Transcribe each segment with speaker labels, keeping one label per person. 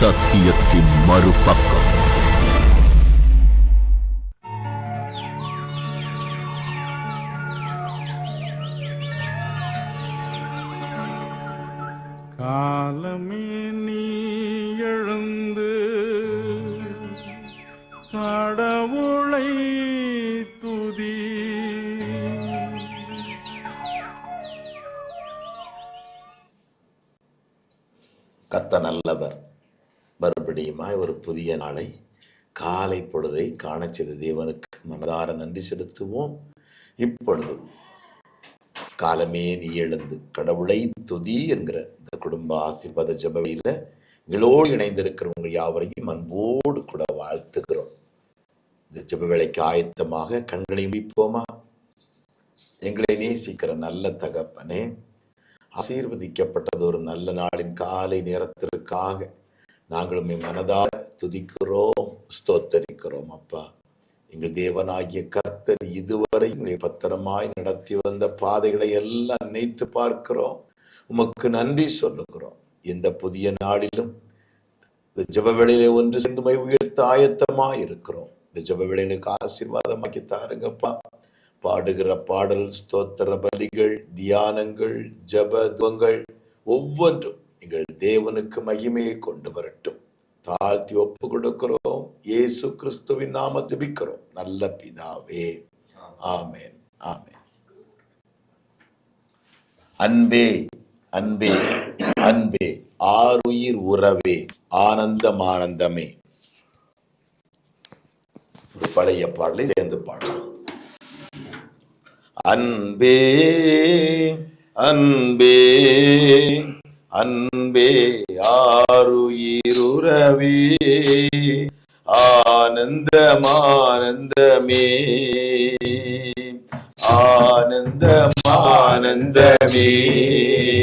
Speaker 1: சத்தியத்தின் மறுபக்கம்.
Speaker 2: புதிய நாளை காலை பொழுதை காணச் செய்த தேவனுக்கு மனதார நன்றி செலுத்துவோம். இப்பொழுது காலமே நீ எழுந்து கடவுளை துதி என்கிற இந்த குடும்ப ஆசீர்வாத ஜபவையில் எங்களோடு இணைந்திருக்கிறவங்க யாவரையும் அன்போடு கூட வாழ்த்துகிறோம். இந்த ஜப வேலைக்கு ஆயத்தமாக கண்களை மீட்போமா எங்களை நேசிக்கிற நல்ல தகப்பனே ஆசீர்வதிக்கப்பட்டது ஒரு நல்ல நாளின் காலை நேரத்திற்காக நாங்களும் மனதார துதிக்கிறோம் ஸ்தோத்தரிக்கிறோம் அப்பா. எங்கள் தேவனாகிய கர்த்தர் இதுவரை உங்களுடைய பத்திரமாய் நடத்தி வந்த பாதைகளை எல்லாம் நினைத்து பார்க்கிறோம். உமக்கு நன்றி சொல்லுகிறோம். இந்த புதிய நாளிலும் இந்த ஜப வேளையிலே ஒன்று சேர்ந்துமை உயர்த்த ஆயத்தமா இருக்கிறோம். இந்த ஜப வேளையிலுக்கு ஆசீர்வாதமாக்கி தாருங்கப்பா. பாடுகிற பாடல் ஸ்தோத்திர பலிகள் தியானங்கள் ஜபதுவங்கள் ஒவ்வொன்றும் எங்கள் தேவனுக்கு மகிமையை கொண்டு வரட்டும். தாழ்த்தி ஒப்பு கொடுக்கிறோம். இயேசு கிறிஸ்துவின் நாம துபிக்கிறோம் நல்ல பிதாவே. ஆமேன். ஆமேன். அன்பே அன்பே அன்பே. ஆருயிர் உறவே ஆனந்தம் ஆனந்தமே. ஒரு பழைய பாடலை சேர்ந்து பாடலாம். அன்பே அன்பே. அன்பே ஆருயிருறவே. ஆனந்தமானந்தமே. ஆனந்தமானந்தமே.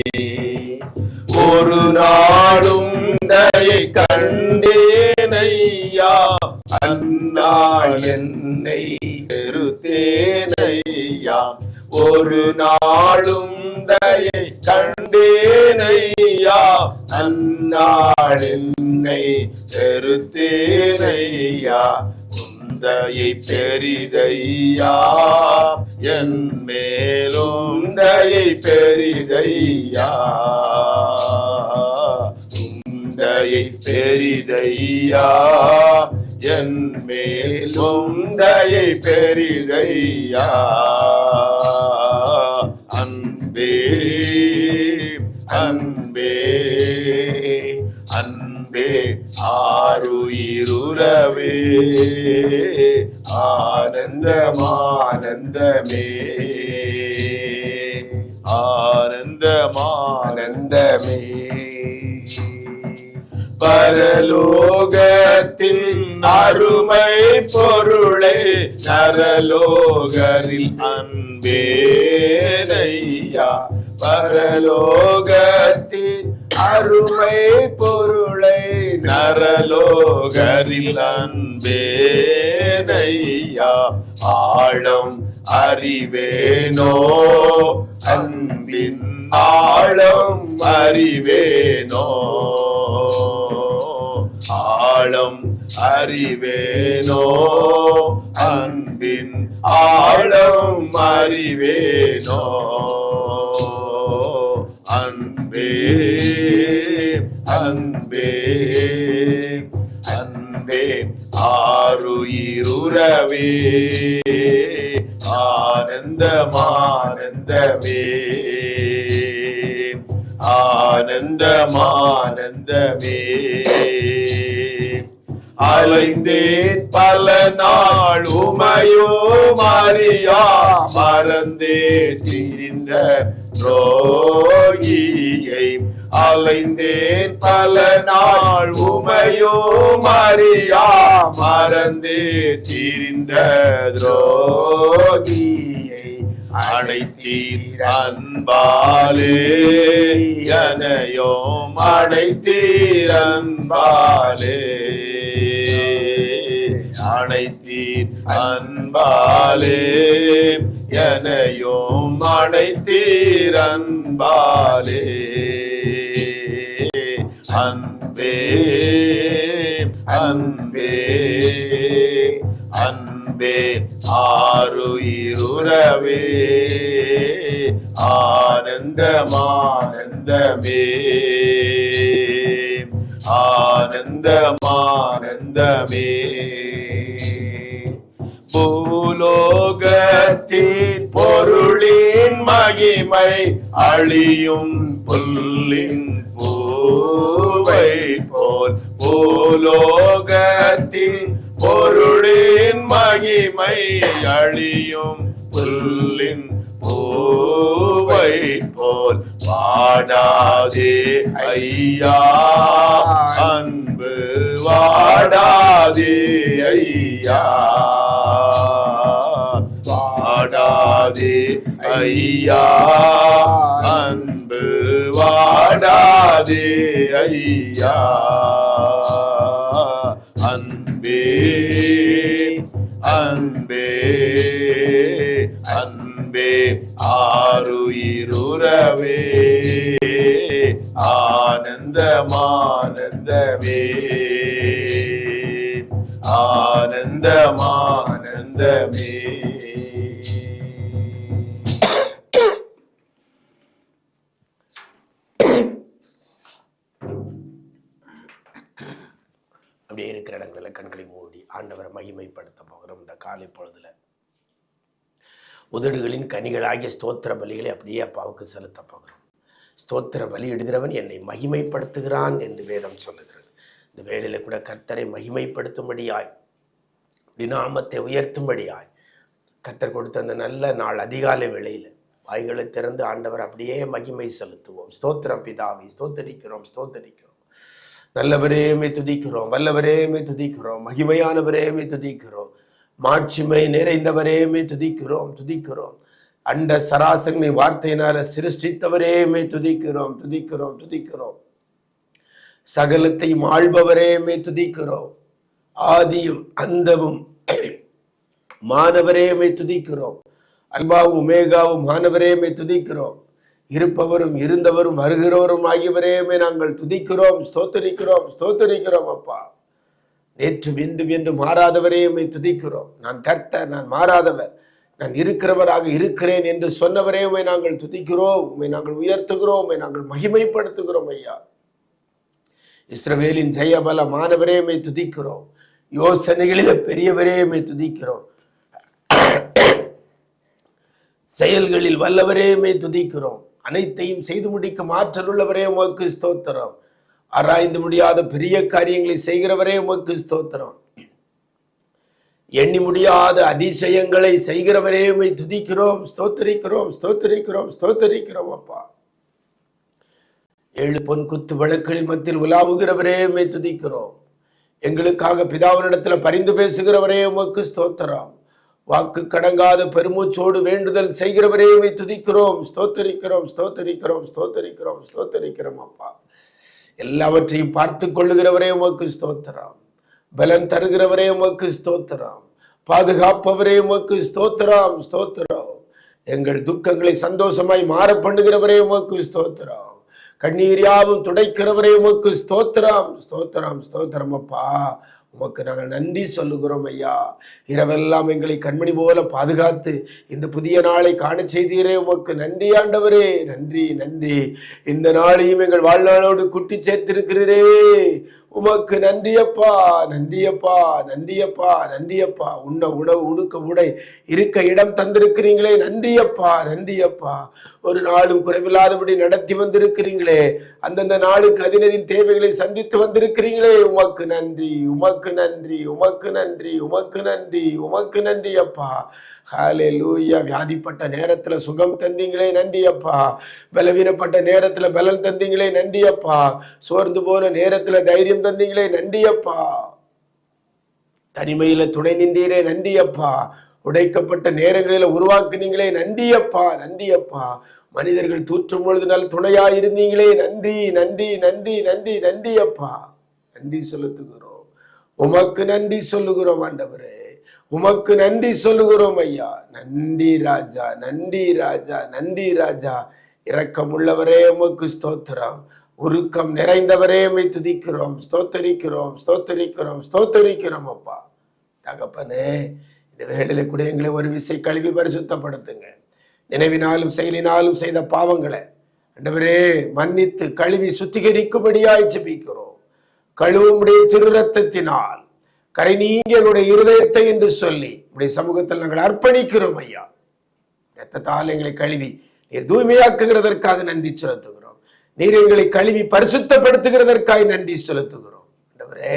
Speaker 2: ஒரு நாளும் தயை கண்டேனையா. அந்நாள் என்னை பெருத்தேனையா ஒரு நாளும் தயை கண்டேனையா? அந்நாள் என்னை பெருத்தேனையா உந்தையை பெரிதையா? என் மேலுண்டையை பெரிதையா? உண்டையை பெரிதையா? என் மேலுண்டையை பெரிதையா? அன்பே அன்பே அன்பே ஆருயிருறவே ஆனந்தமானந்தமே ஆனந்தமானந்தமே. பரலோகத்தின் அருமை பொருளை நரலோகரில் அன்பேனையா. பரலோகத்தின் அருமை பொருளை நரலோகரில் அன்பேனையா. ஆழம் அறிவேனோ? அன்பின் ஆழம் அறிவேனோ? ஆழம் அறிவேனோ? அன்பின் ஆழம் அறிவேனோ? அன்பே அன்பே ஆருயிருறவே ஆனந்தமானந்தமே ஆனந்தமானந்தமே. அலைந்தேன் பல நாள் உமையோ மாறியா மறந்தே திரிந்த ரோகியை அலைந்தேன் பல நாள் உமையோ மறியா மறந்தே திரிந்த துரோகியை அடைத்தீர் அன்பாலே எனையோம் அடைத்தீர் அன்பாலே. அடைத்தீர் அன்பாலே எனையோம் அடைத்தீர் அன்பாலே. அன்பே அன்பே அன்பே ஆருயிருவே ஆனந்தமானந்தமே ஆனந்தமானந்தமே. பூலோகத்தின் பொருளின் மகிமை அழியும் புல்லின் பூவை போல் பூலோகத்தின் பொருளின் மகிமை அழியும் புல்லின் பூவை போல் வாடாதே ஐயா. அன்பு வாடாதே ஐயா. வாடாதே ஐயா. அன்பு பாடாதே ஐயா. அன்பே அன்பே அன்பே ஆருயிருவே ஆனந்தமானந்தமே. ஆனந்தமானந்தமே.
Speaker 3: அப்படியே இருக்கிற இடங்களில் கண்களை மூடி ஆண்டவரை மகிமைப்படுத்த போகிறோம் இந்த காலை பொழுதுல. உதடுகளின் கனிகளாகிய ஸ்தோத்திர பலிகளை அப்படியே அப்பாவுக்கு செலுத்த போகிறோம். ஸ்தோத்திர பலி இடுகிறவன் என்னை மகிமைப்படுத்துகிறான் என்று வேதம் சொல்லுகிறது. இந்த வேளையில் கூட கர்த்தரை மகிமைப்படுத்தும்படியாய் நாமத்தை உயர்த்தும்படியாய் கர்த்தர் கொடுத்த அந்த நல்ல நாள் அதிகாலை வேளையில் வாய்களை திறந்து ஆண்டவர் அப்படியே மகிமை செலுத்துவோம். ஸ்தோத்திரம் பிதாவை ஸ்தோத்தரிக்கிறோம் ஸ்தோத்தரிக்கிறோம். நல்லவரேமே துதிக்கிறோம் வல்லவரேமே துதிக்கிறோம் மகிமையானவரேமே துதிக்கிறோம் மாட்சிமை நிறைந்தவரேமே துதிக்கிறோம் துதிக்கிறோம். அண்ட சராசரி வார்த்தையினால சிருஷ்டித்தவரேமே துதிக்கிறோம் துதிக்கிறோம் துதிக்கிறோம். சகலத்தையும் ஆள்பவரேமே துதிக்கிறோம். ஆதியும் அந்தமும் மாணவரேமை துதிக்கிறோம். அல்பாவும் உமேகாவும் மாணவரேமை துதிக்கிறோம். இருப்பவரும் இருந்தவரும் வருகிறவரும் ஆகியவரையுமே நாங்கள் துதிக்கிறோம் ஸ்தோத்தரிக்கிறோம் ஸ்தோத்தரிக்கிறோம் அப்பா. நேற்று இன்றும் என்று மாறாதவரையுமே துதிக்கிறோம். நான் கர்த்தர் நான் மாறாதவர். நான் இருக்கிறவராக இருக்கிறேன் என்று சொன்னவரே நாங்கள் துதிக்கிறோம். உம்மை நாங்கள் உயர்த்துகிறோம் உண்மை நாங்கள் மகிமைப்படுத்துகிறோம் ஐயா. இஸ்ரவேலின் ஜெயபல மாணவரேமை துதிக்கிறோம். யோசனைகளில் பெரியவரையுமே துதிக்கிறோம். செயல்களில் வல்லவரையுமே துதிக்கிறோம். அனைத்தையும் செய்து முடிக்கும் ஆற்றல் உள்ளவரே உமக்கு ஸ்தோத்திரம். ஆராய்ந்து முடியாத பெரிய காரியங்களை செய்கிறவரே உமக்கு ஸ்தோத்திரம். எண்ணி முடியாத அதிசயங்களை செய்கிறவரே உமை துதிக்கிறோம் ஸ்தோத்தரிக்கிறோம் ஸ்தோத்தரிக்கிறோம் ஸ்தோத்தரிக்கிறோம் அப்பா. ஏழு பொன் குத்து வழக்குகளின் மத்தியில் உலாவுகிறவரே உமை துதிக்கிறோம். எங்களுக்காக பிதாவினிடத்தில் பரிந்து பேசுகிறவரே உமக்கு ஸ்தோத்திரம். வாக்கு கடங்காத பெருமூச்சோடு வேண்டுதல் செய்கிறவரே துதிக்கிறோம். ஸ்தோத்தரிக்கிறோம் ஸ்தோத்தரிக்கிறோம் ஸ்தோத்தரிக்கிறோம் ஸ்தோத்தரிக்கிறோம் அப்பா. எல்லாவற்றையும் பார்த்து கொள்ளுகிறவரே உமக்கு ஸ்தோத்திரம். பலன் தருகிறவரே உமக்கு ஸ்தோத்திரம். பாதுகாப்பவரே உமக்கு ஸ்தோத்திரம் ஸ்தோத்திரம். எங்கள் துக்கங்களை சந்தோஷமாய் மாற பண்ணுகிறவரே உமக்கு ஸ்தோத்திரம். கண்ணீர் யாவும் துடைக்கிறவரே உமக்கு ஸ்தோத்திரம் ஸ்தோத்திரம் ஸ்தோத்திரம் அப்பா. உமக்கு நாங்கள் நன்றி சொல்லுகிறோம் ஐயா. இரவெல்லாம் எங்களை கண்மணி போல பாதுகாத்து இந்த புதிய நாளை காண செய்தீரே உமக்கு. நன்றி ஆண்டவரே நன்றி நன்றி. இந்த நாளையும் எங்கள் வாழ்நாளோடு குட்டி சேர்த்திருக்கிறீரே. உமக்கு நன்றியப்பா நன்றியப்பா நன்றியப்பா நன்றியப்பா. உண்ண உணவு உடுக்க உடை இருக்க இடம் தந்திருக்கிறீங்களே. நன்றியப்பா நன்றியப்பா. ஒரு நாளும் குறைவில்லாதபடி நடத்தி வந்திருக்கிறீங்களே. அந்தந்த நாளுக்கு அதினதின் தேவைகளை சந்தித்து வந்திருக்கிறீங்களே. உமக்கு நன்றி உமக்கு நன்றி உமக்கு நன்றி உமக்கு நன்றி உமக்கு நன்றி அப்பா ஹாலே லூயா வியாதிப்பட்ட நேரத்துல சுகம் தந்தீங்களே. நன்றி அப்பா பலவீனப்பட்ட நேரத்துல பலன் தந்தீங்களே. நன்றிப்பா சோர்ந்து போன நேரத்துல தைரியம் தந்தீங்களே நன்றி அப்பா தனிமையில துணை நின்றீரே நன்றி அப்பா உடைக்கப்பட்ட நேரங்களில உருவாக்குனீங்களே நன்றி அப்பா நன்றி அப்பா மனிதர்கள் தூற்றும் பொழுது நல்ல துணையா இருந்தீங்களே நன்றி நன்றி நன்றி நன்றி நன்றி அப்பா நன்றி செலுத்துகிறோம் உமக்கு நன்றி சொல்லுகிறோம் ஆண்டவரே. உமக்கு நன்றி சொல்லுகிறோம் ஐயா. நன்றி ராஜா நன்றி ராஜா நன்றி ராஜா. இரக்கமுள்ளவரே உமக்கு ஸ்தோத்திரம். உருக்கம் நிறைந்தவரே உம்மை துதிக்கிறோம் ஸ்தோத்தரிக்கிறோம் ஸ்தோத்தரிக்கிறோம் ஸ்தோத்தரிக்கிறோம் அப்பா. தகப்பனே இந்த வேளையில கூட எங்களை ஒரு விசை கழுவி பரிசுத்தப்படுத்துங்க. நினைவினாலும் செயலினாலும் செய்த பாவங்களை அண்டவரே மன்னித்து கழுவி சுத்திகரிக்கும்படியாய் ஜெபிக்கிறோம். கழுவும்படிய திரு ரத்தத்தினால் கரை நீங்க எங்களுடைய இருதயத்தை என்று சொல்லி உடைய சமூகத்தில் நாங்கள் அர்ப்பணிக்கிறோம் ஐயா. ரத்தத்தால் எங்களை கழுவி நீர் தூய்மையாக்குகிறதற்காக நன்றி செலுத்துகிறோம். நீர் எங்களை கழுவி பரிசுத்தப்படுத்துகிறதற்காய் நன்றி செலுத்துகிறோம். ஆண்டவரே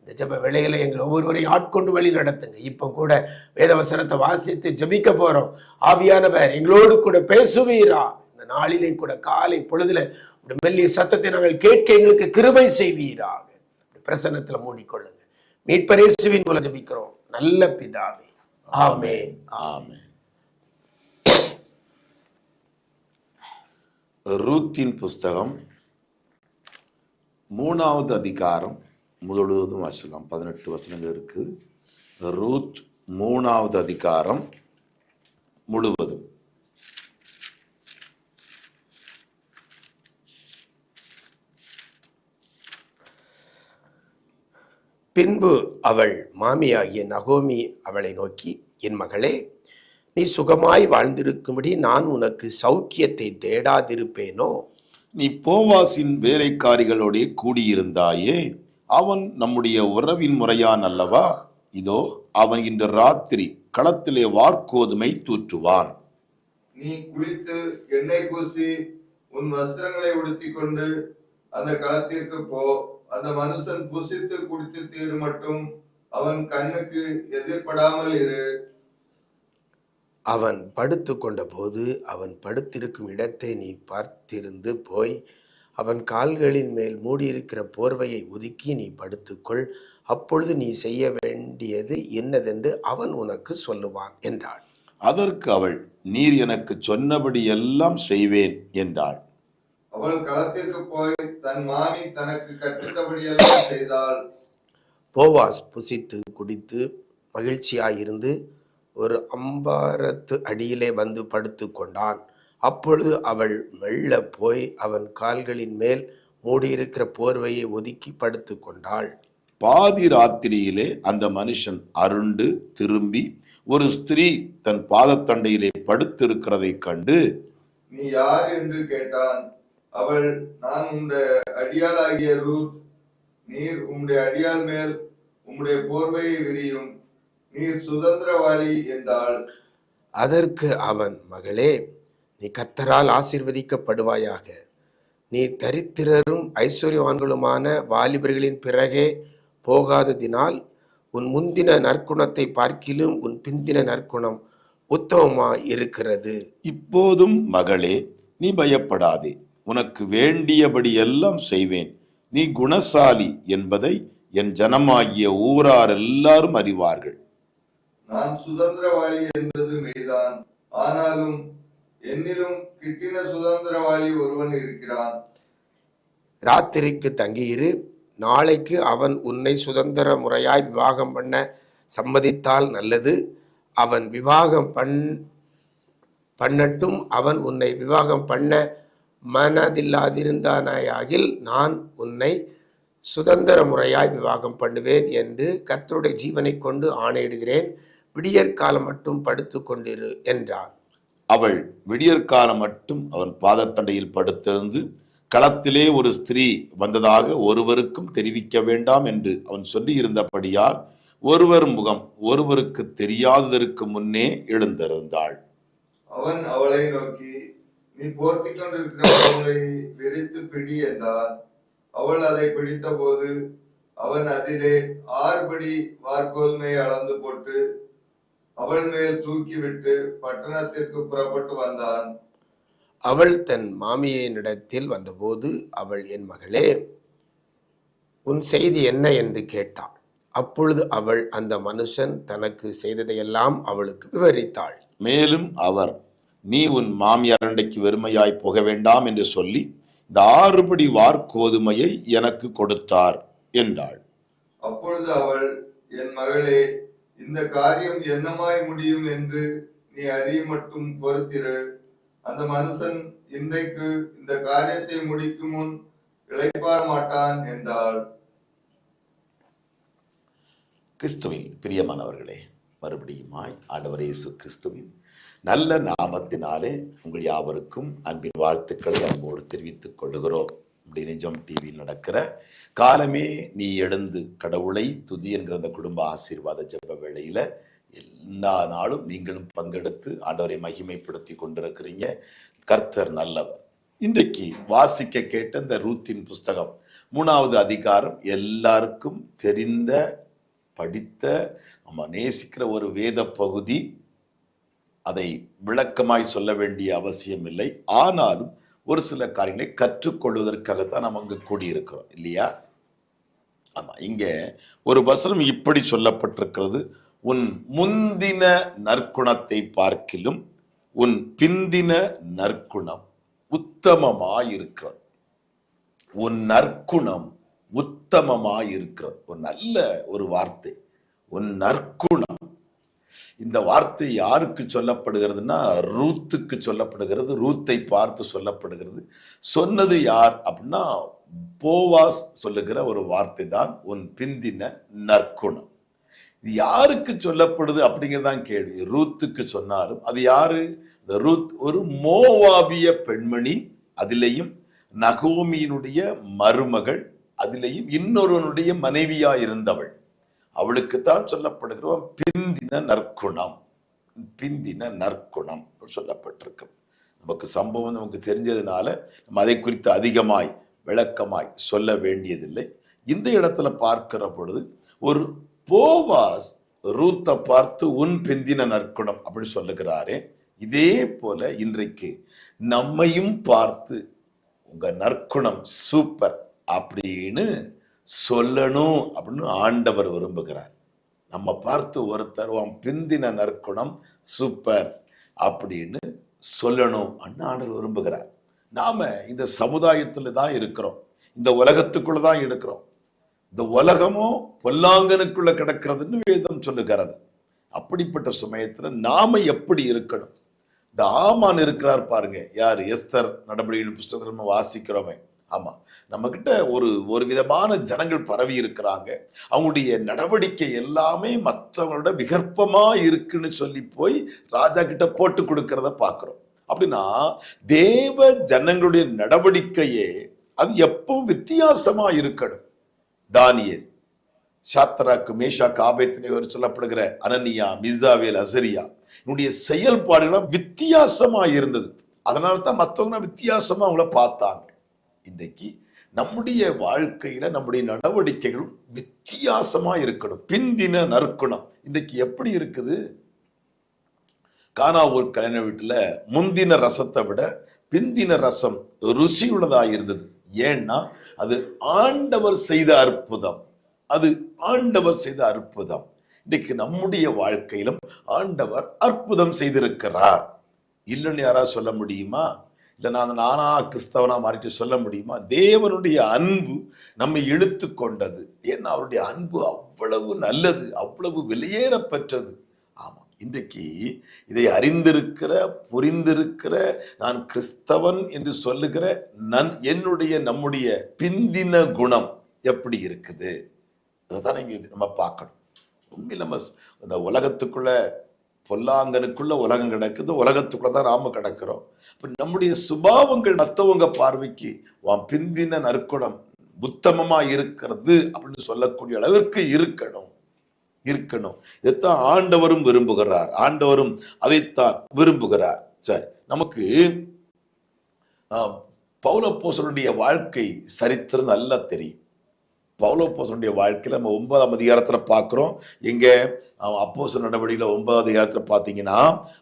Speaker 3: இந்த ஜப வேளையில எங்களை ஒவ்வொருவரையும் ஆட்கொண்டு வழி நடத்துங்க. இப்போ கூட வேதவசனத்தை வாசித்து ஜபிக்க போறோம். ஆவியானவர் எங்களோடு கூட பேசுவீரா? இந்த நாளிலே கூட காலை பொழுதுல மெல்லிய சத்தத்தை நாங்கள் கேட்க எங்களுக்கு கிருபை செய்வீராக. உடைய பிரசன்னத்துல மூடிக்கொள்ளுங்க. மீட்பரேசுவின் மூலம் ஜபிக்கிறோம். நல்ல பிதாவே. ஆமே
Speaker 2: ஆமே ரூத்தின் புஸ்தகம் மூணாவது அதிகாரம் முழுவதும் வசனம் பதினெட்டு வசனங்கள் இருக்கு. ரூத் மூணாவது அதிகாரம் முழுவதும்.
Speaker 3: பின்பு அவள் மாமியாகிய நகோமி அவளை நோக்கி என் மகளே நீ சுகமாய் வாழ்ந்திருக்கும்படி நான் உனக்கு சௌக்கியத்தை தேடாதிருப்பேனோ?
Speaker 2: நீ போவாசின் வேலைக்காரிகளோடே கூடியிருந்தாயே அவன் நம்முடைய உறவின் முறையான் அல்லவா? இதோ அவன் இன்று ராத்திரி களத்திலே வார்கோதுமை தூற்றுவான்.
Speaker 4: நீ குளித்து எண்ணெய் பூசி உன் வஸ்திரங்களை உடுத்திக் கொண்டு அந்த களத்திற்கு போ. அந்த மனுஷன் புசித்து குடித்து தீர் மட்டும் அவன் கண்ணுக்கு எதிர்படாமல் இரு.
Speaker 3: அவன் படுத்து கொண்டபோது அவன் படுத்திருக்கும் இடத்தை நீ பார்த்திருந்து போய் அவன் கால்களின் மேல் மூடியிருக்கிற போர்வையை ஒதுக்கி நீ படுத்துக்கொள். அப்பொழுது நீ செய்ய வேண்டியது என்னதென்று அவன் உனக்கு சொல்லுவான் என்றாள்.
Speaker 2: அதற்கு அவள் நீர் எனக்கு சொன்னபடி எல்லாம் செய்வேன் என்றாள்.
Speaker 4: அவள் களத்திற்கு போய் தன் மாமி தனக்கு கற்பித்தபடியெல்லாம் செய்தாள்.
Speaker 3: போவாஸ் புசித்து குடித்து மகிழ்ச்சியாயிருந்து ஒரு அம்பாரத்து அடியிலே வந்து படுத்து கொண்டான் அப்பொழுது அவள் மெல்ல போய் அவன் கால்களின் மேல் மூடியிருக்கிற போர்வையை ஒதுக்கி படுத்து கொண்டாள்
Speaker 2: பாதி ராத்திரியிலே அந்த மனுஷன் அருண்டு திரும்பி ஒரு ஸ்திரீ தன் பாதத்தண்டையிலே படுத்திருக்கிறதைக் கண்டு
Speaker 4: நீ யார் என்று கேட்டான். அவள் நான் உம்முடைய அடியாளாகிய ரூத். நீர் உம்முடைய அடியாள் மேல் உம்முடைய போர்வையை விரியும். நீர் சுதந்திரவாளி என்றாள்.
Speaker 3: அதற்கு அவன் மகளே நீ கத்தரால் ஆசீர்வதிக்கப்படுவாயாக. நீ தரித்திரரும் ஐஸ்வர்யவான்களுமான வாலிபர்களின் பிறகே போகாததினால் உன் முந்தின நற்குணத்தை பார்க்கிலும் உன் பிந்தின நற்குணம் உத்தமமாய் இருக்கிறது.
Speaker 2: இப்போதும் மகளே நீ பயப்படாதே. உனக்கு வேண்டியபடி எல்லாம் செய்வேன். நீ குணசாலி என்பதை என் ஜனமாகிய ஊரார் எல்லாரும் அறிவார்கள்.
Speaker 4: நான் சுதந்திரவாளி என்பது மெய்தான். ஆனாலும் என்னிலும் கிட்டின சுதந்திரவாளி ஒருவன் இருக்கிறான்.
Speaker 3: ராத்திரிக்கு தங்கியிரு. நாளைக்கு அவன் உன்னை சுதந்திர முறையாய் விவாகம் பண்ண சம்மதித்தால் நல்லது. அவன் விவாகம் பண் பண்ணட்டும். அவன் உன்னை விவாகம் பண்ண மனதில்லாதிருந்தானாயாகில் நான் உன்னை சுதந்திர முறையாய் விவாகம் பண்ணுவேன் என்று கர்த்தருடைய ஜீவனை கொண்டு ஆணையிடுகிறேன். விடியற்காலம் மட்டும் படுத்து கொண்டிரு என்றான்.
Speaker 2: அவள் விடியற்காலம் மட்டும் அவன் பாதத்தண்டையில் படுத்திருந்து களத்திலே ஒரு ஸ்திரீ வந்ததாக ஒருவருக்கும் தெரிவிக்க வேண்டாம் என்று அவன் சொல்லியிருந்தபடியால் ஒருவர் முகம் ஒருவருக்கு தெரியாததற்கு முன்னே எழுந்திருந்தாள்.
Speaker 4: அவன் அவளை நோக்கி நீ போர்த்திக் கொண்டிருக்கிற போர்வை விரித்து பிடி என்றான். அவள் அதை பிடித்தபோது அவன் அதிலே ஆறுபடி வார்கோதுமையை அளந்து போட்டு அவள் மேல் தூக்கிவிட்டு பட்டணத்திற்கு புறப்பட்டு வந்தான்.
Speaker 3: அவள் தன் மாமியினிடத்தில் வந்தபோது அவள் என் மகளே உன் செய்தி என்ன? என்று கேட்டாள். அப்பொழுது அவள் அந்த மனுஷன் தனக்கு செய்ததையெல்லாம் அவளுக்கு விவரித்தாள்.
Speaker 2: மேலும் அவர் நீ உன் மாமியார் அண்டைக்கு வெறுமையாய் போக வேண்டாம் என்று சொல்லி இந்த ஆறுபடி வார்கோதுமையை எனக்கு கொடுத்தார் என்றாள்.
Speaker 4: அப்பொழுது அவள் என் மகளே இந்த காரியம் என்னமாய் முடியும் என்று நீ அறிய மட்டும் பொறுத்திரு. அந்த மனுஷன் இன்றைக்கு இந்த காரியத்தை முடிக்கும் முன் இழைப்பார மாட்டான் என்றாள்.
Speaker 2: கிறிஸ்துவில் பிரியமானவர்களே மறுபடியுமாய் ஆண்டவர் இயேசு கிறிஸ்துவின் நல்ல நாமத்தினாலே உங்கள் யாவருக்கும் அன்பின் வாழ்த்துக்களை அன்போடு தெரிவித்துக் கொள்கிறோம் நம்முடைய நிஜம் டிவியில் நடக்கிற காலமே நீ எழுந்து கடவுளை துதி என்கிற அந்த குடும்ப ஆசீர்வாத ஜெப வேளையில எல்லா நாளும் நீங்களும் பங்கெடுத்து ஆண்டவரை மகிமைப்படுத்தி கொண்டிருக்கிறீங்க. கர்த்தர் நல்லவர். இன்றைக்கு வாசிக்க கேட்ட இந்த ரூத்தின் புஸ்தகம் மூணாவது அதிகாரம் எல்லாருக்கும் தெரிந்த படித்த நம்ம நேசிக்கிற ஒரு வேத பகுதி. அதை விளக்கமாய் சொல்ல வேண்டிய அவசியம் இல்லை. ஆனாலும் ஒரு சில காரியங்களை கற்றுக்கொள்வதற்காகத்தான் நம்ம அங்கே கூடியிருக்கிறோம். இல்லையா? ஆமாம் இங்கே ஒரு வசனம் இப்படி சொல்லப்பட்டிருக்கிறது. உன் முந்தின நற்குணத்தை பார்க்கிலும் உன் பிந்தின நற்குணம் உத்தமமாயிருக்கிறது. உன் நற்குணம் உத்தமமாயிருக்கிறது. ஒரு நல்ல ஒரு வார்த்தை. உன் நற்குணம் இந்த வார்த்தை யாருக்கு சொல்லப்படுகிறதுனா ரூத்துக்கு சொல்லப்படுகிறது ரூத்தை பார்த்து சொல்லப்படுகிறது. சொன்னது யார் அப்படின்னா போவாஸ் சொல்லுகிற ஒரு வார்த்தை தான் உன் பிந்தின நற்குணம். இது யாருக்கு சொல்லப்படுது அப்படிங்கிறதான் கேள்வி. ரூத்துக்கு சொன்னாலும் அது யாரு? இந்த ரூத் ஒரு மோவாபிய பெண்மணி அதிலேயும் நகோமியினுடைய மருமகள் அதிலேயும் இன்னொருவனுடைய மனைவியா இருந்தவள் அவளுக்குத்தான் சொல்லப்படுகிறோம் பிந்தின நற்குணம். பிந்தின நற்குணம் சொல்லப்பட்டிருக்கு. நமக்கு சம்பவம் நமக்கு தெரிஞ்சதுனால நம்ம அதை குறித்து அதிகமாய் விளக்கமாய் சொல்ல வேண்டியதில்லை. இந்த இடத்துல பார்க்கிற பொழுது ஒரு போவாஸ் ரூத்தை பார்த்து உன் பிந்தின நற்குணம் அப்படின்னு சொல்லுகிறாரே. இதே போல இன்றைக்கு நம்மையும் பார்த்து உங்க நற்குணம் சூப்பர் அப்படின்னு சொல்லணும் அப்படின்னு ஆண்டவர் விரும்புகிறார். நம்ம பார்த்து ஒருத்தர் உன் பிந்தின நற்குணம் சூப்பர் அப்படின்னு சொல்லணும் அப்படின்னு ஆண்டவர் விரும்புகிறார். நாம இந்த சமுதாயத்தில் தான் இருக்கிறோம். இந்த உலகத்துக்குள்ள தான் இருக்கிறோம். இந்த உலகமும் பொல்லாங்கனுக்குள்ள கிடக்கிறதுன்னு வேதம் சொல்லுகிறது. அப்படிப்பட்ட சமயத்தில் நாம எப்படி இருக்கணும்? இந்த ஆமான் இருக்கிறார் பாருங்க. யார்? எஸ்தர் நடவடிக்கைகள் புஸ்தகம் நம்ம வாசிக்கிறோமே. ஆமாம் நம்மக்கிட்ட ஒரு ஒரு விதமான ஜனங்கள் பரவி இருக்கிறாங்க. அவங்களுடைய நடவடிக்கை எல்லாமே மற்றவங்களோட விகற்பமாக இருக்குன்னு சொல்லி போய் ராஜா கிட்ட போட்டு கொடுக்கறத பார்க்குறோம் அப்படின்னா தேவ ஜனங்களுடைய நடவடிக்கையே அது எப்பவும் வித்தியாசமாக இருக்கணும். தானியல் சாத்ராக்கு மேஷா ஆபேத்னேகர் சொல்லப்படுகிற அனனியா மிசாவேல் அசரியா என்னுடைய செயல்பாடுகள்லாம் வித்தியாசமாக இருந்தது. அதனால தான் மற்றவங்க வித்தியாசமாக அவங்கள பார்த்தாங்க. இன்றைக்கு நம்முடைய வாழ்க்கையில நம்முடைய நடவடிக்கைகளும் வித்தியாசமா இருக்கணும். பிந்தின நற்குணம். இன்றைக்கு எப்படி இருக்குது? காணாவூர் கல்யாண வீட்டில் முந்தின ரசத்தை விட பிந்தின ரசம் ருசியுள்ளதாக இருந்தது. ஏன்னா அது ஆண்டவர் செய்த அற்புதம். அது ஆண்டவர் செய்த அற்புதம். இன்றைக்கு நம்முடைய வாழ்க்கையிலும் ஆண்டவர் அற்புதம் செய்திருக்கிறார். இல்லைன்னு யாராவது சொல்ல முடியுமா? இல்லை நான் நானா கிறிஸ்தவனாக மாறிட்டு சொல்ல முடியுமா? தேவனுடைய அன்பு நம்மை இழுத்து கொண்டது. ஏன்னா அவருடைய அன்பு அவ்வளவு நல்லது அவ்வளவு வெளியேறப்பெற்றது. ஆமாம் இன்றைக்கு இதை அறிந்திருக்கிற புரிந்திருக்கிற நான் கிறிஸ்தவன் என்று சொல்லுகிற நன் என்னுடைய நம்முடைய பிந்தின குணம் எப்படி இருக்குது? அதை இங்க நம்ம பார்க்கணும். உண்மையில் நம்ம இந்த உலகத்துக்குள்ளே பொல்லாங்கனுக்குள்ள உலகம் கிடக்குது உலகத்துக்குள்ள தான் நாம கிடக்கிறோம். இப்போ நம்முடைய சுபாவங்கள் மற்றவங்க பார்வைக்கு வாம் பிந்தின நற்குணம் உத்தமமா இருக்கிறது அப்படின்னு சொல்லக்கூடிய அளவிற்கு இருக்கணும். இருக்கணும். இதைத்தான் ஆண்டவரும் விரும்புகிறார். ஆண்டவரும் அதைத்தான் விரும்புகிறார். சரி நமக்கு பௌலப்போசனுடைய வாழ்க்கை சரித்திரம் நல்லா தெரியும். பௌலப்போசனுடைய வாழ்க்கையில் நம்ம ஒன்பதாம் அதிகாரத்தில் பார்க்குறோம். இங்கே அவன் அப்போச நடவடிக்கையில் ஒன்பதாம் அதிகாரத்தில் பார்த்தீங்கன்னா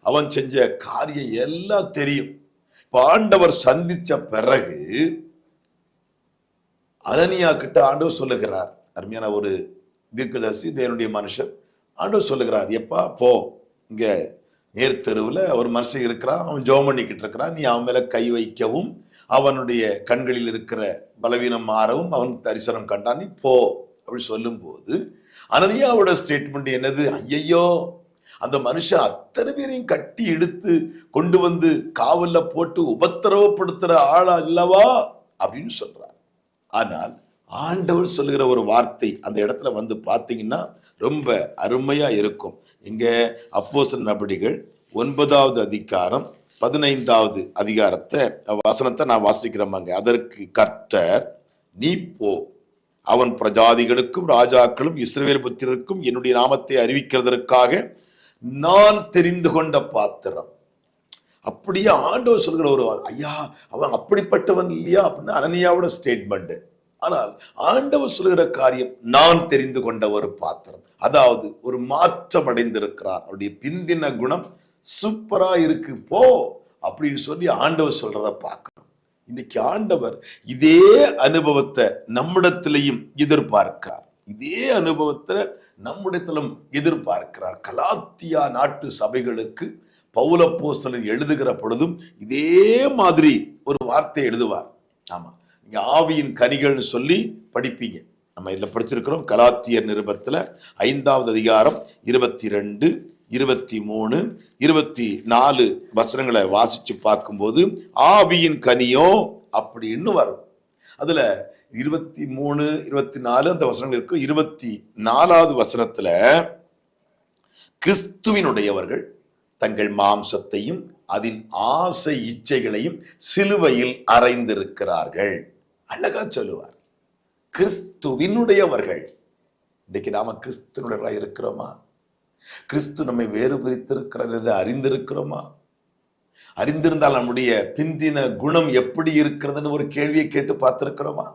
Speaker 2: அவன் செஞ்ச காரியம் எல்லாம் தெரியும். பாண்டவர் ஆண்டவர் பிறகு அனனியா கிட்ட ஆண்டவர் சொல்லுகிறார். அருமையான ஒரு தீர்க்கதர்சி தேவனுடைய மனுஷன் ஆண்டவர் சொல்லுகிறார் எப்பா போ. இங்கே நேர்த்தெருவில் ஒரு மனுஷன் இருக்கிறான் அவன் ஜோம் பண்ணிக்கிட்டு இருக்கிறான். நீ அவன் மேலே கை வைக்கவும் அவனுடைய கண்களில் இருக்கிற பலவீனம் மாறவும் அவன் தரிசனம் கண்டான். நீ போ அப்படி சொல்லும்போது அனனியாவோட ஸ்டேட்மெண்ட் என்னது? ஐயையோ! அந்த மனுஷன் அத்தனை பேரையும் கட்டி இழுத்து கொண்டு வந்து காவல்ல போட்டு உபத்திரவப்படுத்துற ஆளா இல்லவா? அப்படின்னு சொல்றார். ஆனால் ஆண்டவர் சொல்லுகிற ஒரு வார்த்தை அந்த இடத்துல வந்து பார்த்தீங்கன்னா ரொம்ப அருமையா இருக்கும். இங்க அப்போசன் நபடிகள் ஒன்பதாவது அதிகாரம் பதினைந்தாவது அதிகாரத்தை வசனத்தை நான் வாசிக்கிறேமாங்க அதற்கு கர்த்தர் நீ போ. அவன் பிரஜாதிகளுக்கும் ராஜாக்களும் இஸ்ரேல் புத்திரருக்கும் என்னுடைய நாமத்தை அறிவிக்கிறதற்காக நான் தெரிந்து கொண்ட பாத்திரம். அப்படியே ஆண்டவர் சொல்கிற ஒரு ஐயா அவன் அப்படிப்பட்டவன் இல்லையா? அப்படின்னு அனனியாவோட ஸ்டேட்மெண்ட் ஆனால் ஆண்டவர் சொல்கிற காரியம் நான் தெரிந்து கொண்ட ஒரு பாத்திரம். அதாவது ஒரு மாற்றம் அடைந்திருக்கிறான் அவருடைய பிந்தின குணம் சூப்பரா இருக்கு போ அப்படின்னு சொல்லி ஆண்டவர் சொல்றத பார்க்கணும். இன்னைக்கு ஆண்டவர் இதே அனுபவத்தை நம்மிடத்திலையும் எதிர்பார்க்கிறார். இதே அனுபவத்தை நம்மிடத்திலும் எதிர்பார்க்கிறார். கலாத்தியா நாட்டு சபைகளுக்கு பௌலப்போஸ்தலன் எழுதுகிற பொழுதும் இதே மாதிரி ஒரு வார்த்தை எழுதுவார். ஆமா நீங்க ஆவியின் கனிகள்னு சொல்லி படிப்பீங்க. நம்ம இதில் படிச்சிருக்கிறோம். கலாத்தியர் நிருபத்தில் ஐந்தாவது அதிகாரம் இருபத்தி ரெண்டு இருபத்தி மூணு இருபத்தி நாலு வசனங்களை வாசிச்சு பார்க்கும்போது ஆவியின் கனியோ அப்படின்னு வரும். அதுல இருபத்தி மூணு இருபத்தி நாலு அந்த வசனங்கள் இருக்கும் இருபத்தி நாலாவது வசனத்துல கிறிஸ்துவினுடையவர்கள் தங்கள் மாம்சத்தையும் அதன் ஆசை இச்சைகளையும் சிலுவையில் அறைந்திருக்கிறார்கள். அழகா சொல்லுவார். கிறிஸ்துவினுடையவர்கள். இன்னைக்கு நாம கிறிஸ்துவர்களாக இருக்கிறோமா? கிறிஸ்து நம்மை வேறு பிரித்திருக்கிறார் என்று அறிந்திருக்கிறோமா? அறிந்திருந்தால் நம்முடைய பிந்தின குணம் எப்படி இருக்கிறதுன்னு ஒரு கேள்வியை கேட்டு பார்த்துருக்கிறோமா?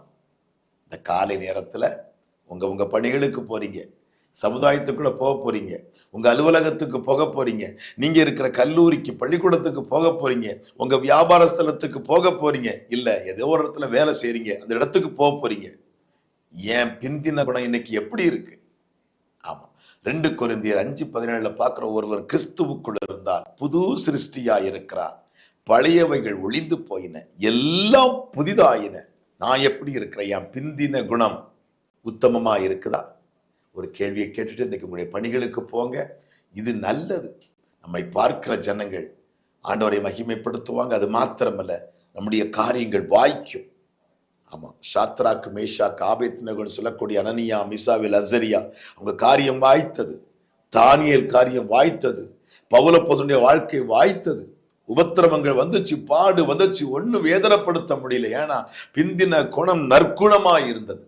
Speaker 2: இந்த காலை நேரத்தில் உங்கள் உங்கள் பணிகளுக்கு போகிறீங்க சமுதாயத்துக்குள்ளே போக போகிறீங்க உங்கள் அலுவலகத்துக்கு போக போகிறீங்க நீங்கள் இருக்கிற கல்லூரிக்கு பள்ளிக்கூடத்துக்கு போக போகிறீங்க உங்கள் வியாபார ஸ்தலத்துக்கு போக போகிறீங்க இல்லை ஏதோ ஒரு இடத்துல வேலை செய்கிறீங்க அந்த இடத்துக்கு போக போகிறீங்க ஏன் பிந்தின குணம் இன்னைக்கு எப்படி இருக்குது ஆமாம் ரெண்டு கொரிந்தியர் அஞ்சு பதினேழுல பார்க்குற ஒருவர் கிறிஸ்துவுக்குள் இருந்தால் புது சிருஷ்டியாக இருக்கிறார். பழையவைகள் ஒளிந்து போயின. எல்லாம் புதிதாயின. நான் எப்படி இருக்கிறேன்? என் பிந்தின குணம் உத்தமமாக இருக்குதா? ஒரு கேள்வியை கேட்டுட்டு இன்னைக்கு உங்களுடைய பணிகளுக்கு போங்க. இது நல்லது. நம்மை பார்க்கிற ஜனங்கள் ஆண்டவரை மகிமைப்படுத்துவாங்க. அது மாத்திரமல்ல நம்முடைய காரியங்கள் வாய்க்கும். ஆமாம் ஷாத்ராக் ஷாத்ராக்கு மேஷாக்கு ஆபேத்னகன் சொல்லக்கூடிய அனனியா மிசாவில் அசரியா அவங்க காரியம் வாய்த்தது. தானியல் காரியம் வாய்த்தது. பவுலப்போசனுடைய வாழ்க்கை வாய்த்தது. உபத்திரவங்கள் வந்துச்சு பாடு வந்துச்சு ஒன்றும் வேதனைப்படுத்த முடியல. ஏன்னா பிந்தின குணம் நற்குணமா இருந்தது.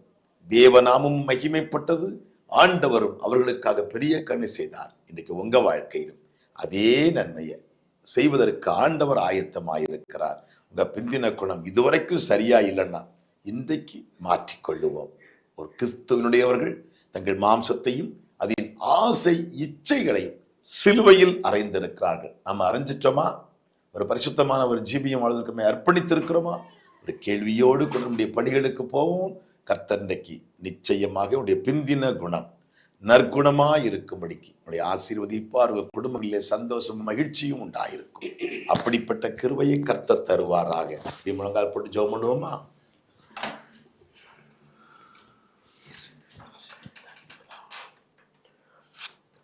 Speaker 2: தேவநாமும் மகிமைப்பட்டது. ஆண்டவரும் அவர்களுக்காக பெரிய கண்ணு செய்தார். இன்றைக்கு உங்க வாழ்க்கையிலும் அதே நன்மையை செய்வதற்கு ஆண்டவர் ஆயத்தமாயிருக்கிறார். உங்க பிந்தின குணம் இதுவரைக்கும் சரியா இல்லைன்னா இன்றைக்கு மாற்றிக்கொள்ளுவோம். ஒரு கிறிஸ்துவனுடையவர்கள் தங்கள் மாம்சத்தையும் அதன் ஆசை இச்சைகளையும் சிலுவையில் அறைந்திருக்கிறார்கள். நம்ம அறைஞ்சிட்டோமா? ஒரு பரிசுத்தமான ஒரு ஜீவியம் வாழ்வதற்குமே அர்ப்பணித்திருக்கிறோமா? ஒரு கேள்வியோடு கொண்டு நம்முடைய பணிகளுக்கு போவோம். கர்த்தண்டைக்கு நிச்சயமாக உடைய பிந்தின குணம் நற்குணமாக இருக்கும்படிக்கு உடைய ஆசீர்வதிப்பார். உங்க குடும்பங்களிலே சந்தோஷம் மகிழ்ச்சியும் உண்டாயிருக்கும். அப்படிப்பட்ட கிருவையை கர்த்தர் தருவாராக. முழங்கால் போட்டு ஜோம் பண்ணுவோமா?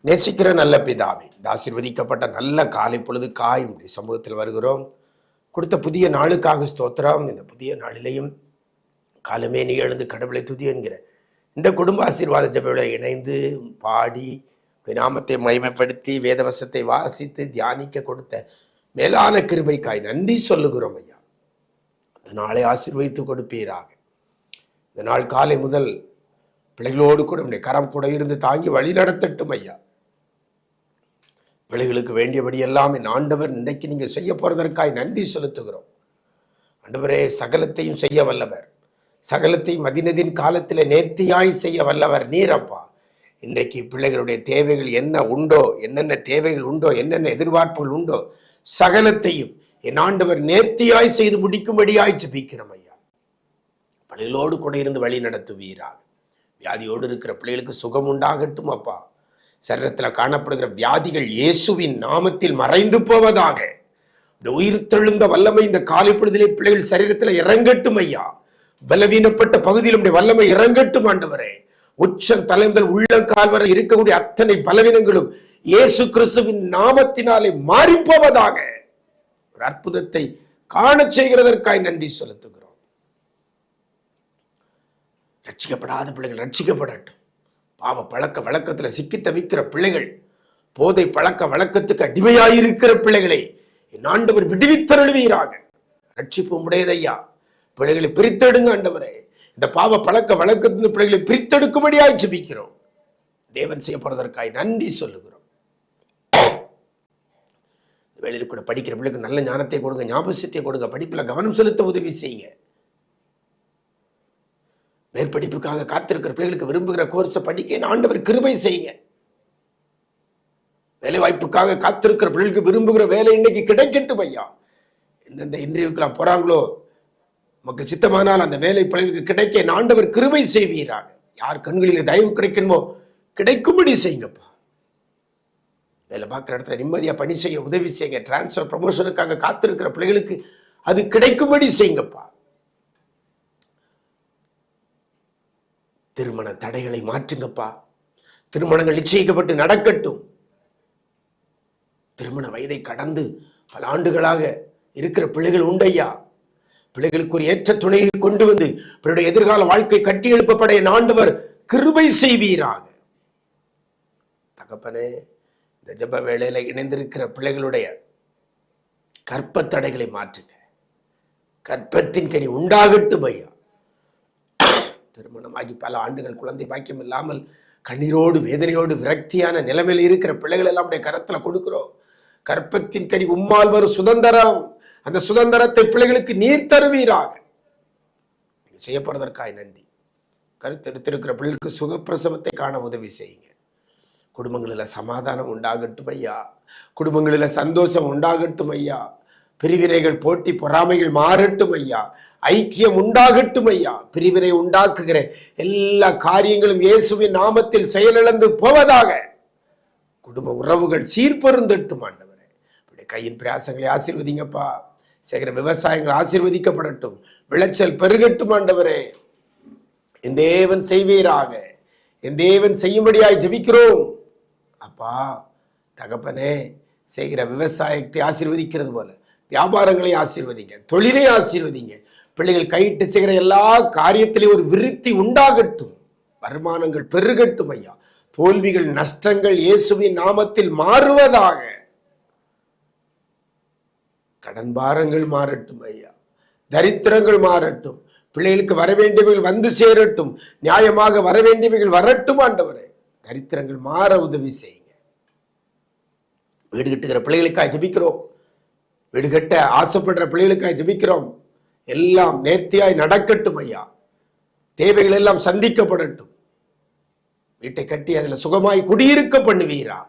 Speaker 3: நேசிக்கிற நல்ல பிதாவே இந்த ஆசிர்வதிக்கப்பட்ட நல்ல காலை பொழுது காய் உடைய சமூகத்தில் வருகிறோம். கொடுத்த புதிய நாளுக்காக ஸ்தோத்திரம். இந்த புதிய நாளிலையும் காலமே நீ எழுந்து கடவுளை துதி என்கிற இந்த குடும்ப ஆசீர்வாத ஜபையோட இணைந்து பாடி விநாமத்தை நாமத்தை வேதவசத்தை வாசித்து தியானிக்க கொடுத்த மேலான கிருபைக்காய் நன்றி சொல்லுகிறோம் ஐயா. இந்த நாளை ஆசீர்வதித்து கொடுப்பீராக. இந்த நாள் காலை முதல் பிள்ளைகளோடு கூட உடைய கரம் கூட இருந்து தாங்கி வழி நடத்தட்டும் ஐயா. பிள்ளைகளுக்கு வேண்டியபடி எல்லாம் என் ஆண்டவர் இன்றைக்கு நீங்கள் செய்ய போகிறதற்காய் நன்றி செலுத்துகிறோம். ஆண்டவரே சகலத்தையும் செய்ய வல்லவர். சகலத்தையும் மதினதின் காலத்தில் நேர்த்தியாய் செய்ய வல்லவர் நீரப்பா இன்றைக்கு பிள்ளைகளுடைய தேவைகள் என்ன உண்டோ என்னென்ன தேவைகள் உண்டோ என்னென்ன எதிர்பார்ப்புகள் உண்டோ சகலத்தையும் என் ஆண்டவர் நேர்த்தியாய் செய்து முடிக்கும்படியாய் ஜபிக்கிறோம் ஐயா. பிள்ளைகளோடு கூட இருந்து வழி நடத்துவீராக. வியாதியோடு இருக்கிற பிள்ளைகளுக்கு சுகம் உண்டாகட்டும் அப்பா. சரீரத்தில் காணப்படுகிற வியாதிகள் இயேசுவின் நாமத்தில் மறைந்து போவதாக. இந்த உயிர் தெழுந்த வல்லமை இந்த காலை பிள்ளைகள் சரீரத்தில் இறங்கட்டும் ஐயா. பலவீனப்பட்ட பகுதியில் உடைய வல்லமை இறங்கட்டும் ஆண்டவரே. உச்சம் தலைமுதல் உள்ளங்கால் வரை இருக்கக்கூடிய அத்தனை பலவீனங்களும் இயேசு கிறிஸ்துவின் நாமத்தினாலே மாறிப்போவதாக. ஒரு அற்புதத்தை காண செய்கிறதற்காய் நன்றி செலுத்துகிறோம். ரட்சிக்கப்படாத பிள்ளைகள் ரட்சிக்கப்படட்டும். பாவ பழக்க வழக்கத்தில் சிக்கி தவிக்கிற பிள்ளைகள் போதை பழக்க வழக்கத்துக்கு அடிமையாயிருக்கிற பிள்ளைகளை என் ஆண்டவர் விடுவித்தருள்வீராக. ரட்சிப்பு உடையதையா பிள்ளைகளை பிரித்தெடுங்க ஆண்டவரே. இந்த பாவ பழக்க வழக்கத்தின் பிள்ளைகளை பிரித்தெடுக்கும்படியாய் ஜபிக்கிறோம். தேவன் செய்ய போறதற்காய் நன்றி சொல்லுகிறோம். வெளியில் கூட படிக்கிற பிள்ளைக்கு நல்ல ஞானத்தை கொடுங்க ஞாபகத்தை கொடுங்க படிப்பில் கவனம் செலுத்த உதவி செய்யுங்க. மேற்படிப்புக்காக காத்திருக்கிற பிள்ளைகளுக்கு விரும்புகிற கோர்ஸை படிக்க ஆண்டவர் கிருபை செய்யுங்க. வேலை வாய்ப்புக்காக காத்திருக்கிற பிள்ளைகளுக்கு விரும்புகிற வேலை இன்னைக்கு கிடைக்கட்டும் ஐயா. எந்தெந்த இன்டர்வியூக்கெல்லாம் போறாங்களோ நமக்கு சித்தமானால் அந்த வேலை பிள்ளைகளுக்கு கிடைக்க ஆண்டவர் கிருபை செய்வீராங்க யார் கண்களில் தயவு கிடைக்கணுமோ கிடைக்கும்படி செய்யுங்கப்பா. வேலை பார்க்குற இடத்துல நிம்மதியாக பணி செய்ய உதவி செய்யுங்க. டிரான்ஸ்ஃபர் ப்ரமோஷனுக்காக காத்திருக்கிற பிள்ளைகளுக்கு அது கிடைக்கும்படி செய்யுங்கப்பா. திருமண தடைகளை மாற்றுங்கப்பா. திருமணங்கள் நிச்சயிக்கப்பட்டு நடக்கட்டும். திருமண வயதை கடந்து பல ஆண்டுகளாக இருக்கிற பிள்ளைகள் உண்டையா பிள்ளைகளுக்கு ஒரு ஏற்ற துணையை கொண்டு வந்து பிள்ளைய எதிர்கால வாழ்க்கை கட்டி எழுப்பப்பட என் ஆண்டவர் கிருபை செய்வீராக. தகப்பனே இந்த ஜப வேளையில இணைந்திருக்கிற பிள்ளைகளுடைய கற்ப தடைகளை மாற்றுங்க. கற்பத்தின் கனி உண்டாகட்டும் ஐயா. திருமணமாகி பல ஆண்டுகள் குழந்தை பாக்கியம் இல்லாமல் கண்ணீரோடு வேதனையோடு விரக்தியான நிலைமையில் இருக்கிற பிள்ளைகள் எல்லாம் அப்படியே கரத்தில் கொடுக்குறோம். கற்பத்தின் கனி உம்மால் வரும் சுதந்திரம். அந்த சுதந்திரத்தை பிள்ளைகளுக்கு நீர் தருவீராக. செய்யப்படுவதற்காய் செய்ய போறதற்காய் நன்றி. கருத்தெடுத்திருக்கிற பிள்ளைகளுக்கு சுகப்பிரசவத்தை காண உதவி செய்யுங்க. குடும்பங்களில் சமாதானம் உண்டாகட்டும் ஐயா. குடும்பங்களில் சந்தோஷம் உண்டாகட்டும் ஐயா. பிரிவினைகள் போட்டி பொறாமைகள் மாறட்டும் ஐயா. ஐக்கியம் உண்டாகட்டும் ஐயா. பிரிவினை உண்டாக்குகிற எல்லா காரியங்களும் இயேசுவின் நாமத்தில் செயலிழந்து போவதாக. குடும்ப உறவுகள் சீர்பொருந்தட்டும் ஆண்டவரே. இப்படி கையின் பிரயாசங்களை ஆசீர்வதிங்கப்பா. செய்கிற விவசாயங்கள் ஆசீர்வதிக்கப்படட்டும். விளைச்சல் பெருகட்டும் ஆண்டவரே. என் தேவன் செய்வீராக. என் தேவன் செய்யும்படியாய் ஜெபிக்கிறோம். அப்பா தகப்பனே செய்கிற விவசாயத்தை ஆசீர்வதிக்கிறது போல. வியாபாரங்களை ஆசீர்வதிங்க தொழிலை ஆசீர்வதிங்க. பிள்ளைகள் கையிட்டு செய்கிற எல்லா காரியத்திலையும் ஒரு விருத்தி உண்டாகட்டும். வருமானங்கள் பெருகட்டும் ஐயா. தோல்விகள் நஷ்டங்கள் இயேசுவின் நாமத்தில் மாறுவதாக. கடன் பாரங்கள் மாறட்டும் ஐயா. தரித்திரங்கள் மாறட்டும். பிள்ளைகளுக்கு வர வேண்டியவைகள் வந்து சேரட்டும். நியாயமாக வர வேண்டியவைகள் வரட்டும் ஆண்டவரே. தரித்திரங்கள் மாற உதவி செய்யுங்க. வீடு கட்டுகிற பிள்ளைகளுக்காக ஜபிக்கிறோம். விடுகட்ட ஆசைப்படுற பிள்ளைகளுக்காக ஜபிக்கிறோம். எல்லாம் நேர்த்தியாய் நடக்கட்டும் ஐயா. தேவைகள் எல்லாம் சந்திக்கப்படட்டும். வீட்டை கட்டி அதில் சுகமாய் குடியிருக்க பண்ணுவீரா?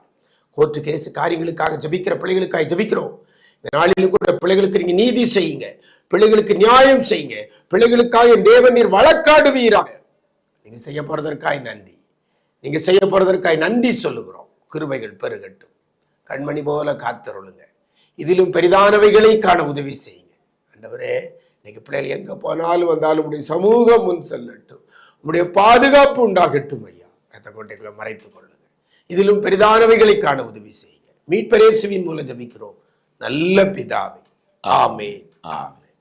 Speaker 3: கோர்ட்டு கேஸ் காரியங்களுக்காக ஜபிக்கிற பிள்ளைகளுக்காக ஜபிக்கிறோம். இந்த நாளிலும் கூட பிள்ளைகளுக்கு நீங்க நீதி செய்யுங்க. பிள்ளைகளுக்கு நியாயம் செய்யுங்க. பிள்ளைகளுக்காக என் தேவன் நீர் வழக்காடுவீராக நீங்க செய்ய போறதற்காய் நன்றி. நீங்க செய்ய போறதற்காய் நன்றி சொல்லுகிறோம். கிருபைகள் பெருகட்டும். கண்மணி போல காத்தருளுங்க. இதிலும் பெரிதானவைகளை காண உதவி செய்யுங்க. ஆண்டவரே இன்னைக்கு பிள்ளைகள் எங்க போனாலும் வந்தாலும் உடைய சமூகம் முன் செல்லட்டும். உடைய பாதுகாப்பு உண்டாகட்டும் ஐயா. ரத்த கோட்டைகளை மறைத்துக் கொள்ளுங்க இதிலும் பெரிதானவைகளை காண உதவி செய்யுங்க. மீட்பரேசுவின் மூலம் ஜபிக்கிறோம். நல்ல பிதாவே. ஆமே
Speaker 2: ஆமென்.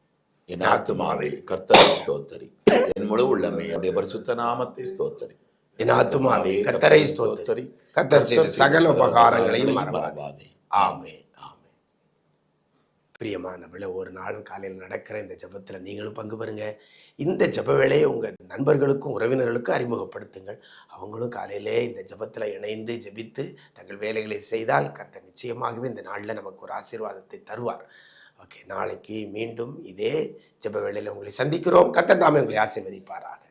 Speaker 2: என் ஆத்துமாவே கர்த்தரை ஸ்தோத்தரி. என் முழு உள்ளமே அவருடைய பரிசுத்த நாமத்தை ஸ்தோத்தரி.
Speaker 3: என் ஆத்துமாவே கத்தரை ஸ்தோத்திரி. கத்தர் செய்த சகல உபகாரங்களையும் மறவாதே. ஆமே ஆமே நம்மள ஒரு நாளும் காலையில் நடக்கிற இந்த ஜெபத்தில் நீங்களும் பங்கு பெறுங்க. இந்த ஜப வேலையை உங்கள் நண்பர்களுக்கும் உறவினர்களுக்கும் அறிமுகப்படுத்துங்கள். அவங்களும் காலையிலே இந்த ஜெபத்தில் இணைந்து ஜெபித்து தங்கள் வேலைகளை செய்தால் கர்த்தர் நிச்சயமாகவே இந்த நாளில் நமக்கு ஒரு ஆசீர்வாதத்தை தருவார். ஓகே நாளைக்கு மீண்டும் இதே ஜப வேலையில் உங்களை சந்திக்கிறோம். கத்த தாமே உங்களை ஆசீர்வதிப்பாராக.